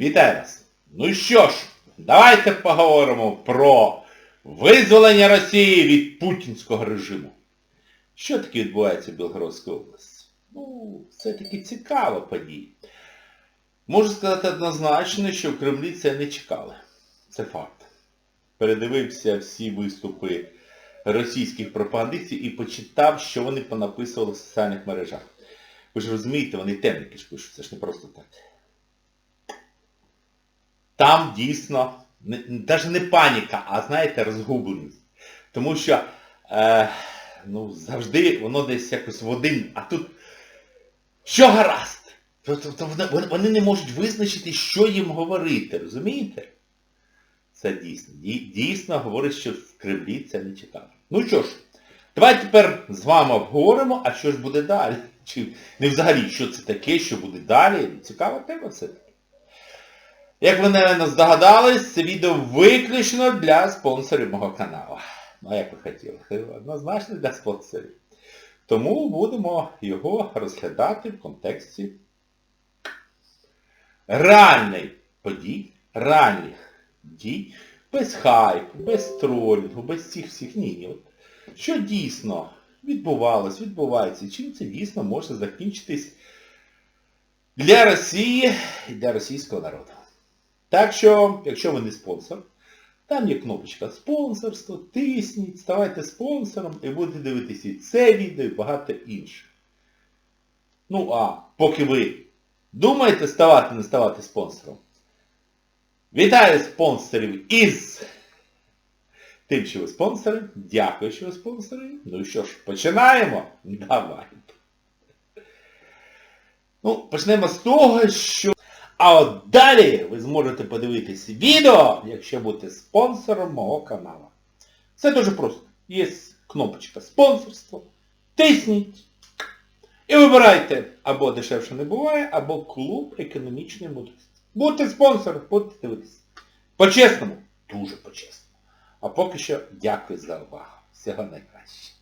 Вітаю вас! Ну що ж, давайте поговоримо про визволення Росії від путінського режиму. Що таке відбувається в Білгородській області? Ну, це таки цікава подія. Можу сказати однозначно, що в Кремлі це не чекали. Це факт. Передивився всі виступи російських пропагандистів і почитав, що вони понаписували в соціальних мережах. Ви ж розумієте, вони темники ж пишуть, це ж не просто так. Там дійсно, навіть не паніка, а знаєте, розгубленість. Тому що е, ну, завжди воно десь якось в один, а тут що гаразд? Тобто вони, не можуть визначити, що їм говорити, розумієте? Це дійсно. Дійсно говорить, що в Кремлі це не цікаво. Ну що ж, давайте тепер з вами обговоримо, а що ж буде далі. Чи не взагалі, що це таке, що буде далі. Цікава тема все-таки. Як ви, напевно, здогадались, це відео виключно для спонсорів мого каналу. Ну, як ви хотіли? Однозначно для спонсорів. Тому будемо його розглядати в контексті реальних подій, реальних дій, без хайпу, без тролінгу, без всіх ні. ні. Що дійсно відбувалось, відбувається, чим це дійсно може закінчитись для Росії і для російського народу. Так що, якщо ви не спонсор, там є кнопочка спонсорство, тисніть, ставайте спонсором і будете дивитися і це відео, і багато інших. Ну а поки ви думаєте ставати, не ставати спонсором, вітаю спонсорів із тим, що ви спонсори. Дякую, що ви спонсори. Ну і що ж, починаємо? Давайте. Ну, почнемо з того, що... А от далі ви зможете подивитися відео, якщо будете спонсором мого каналу. Все дуже просто. Є кнопочка спонсорство. Тисніть. І вибирайте або дешевше не буває, або клуб економічної мудрості. Будьте спонсором, будете дивитися. По-чесному, дуже по-чесному. А поки що дякую за увагу. Всього найкраще.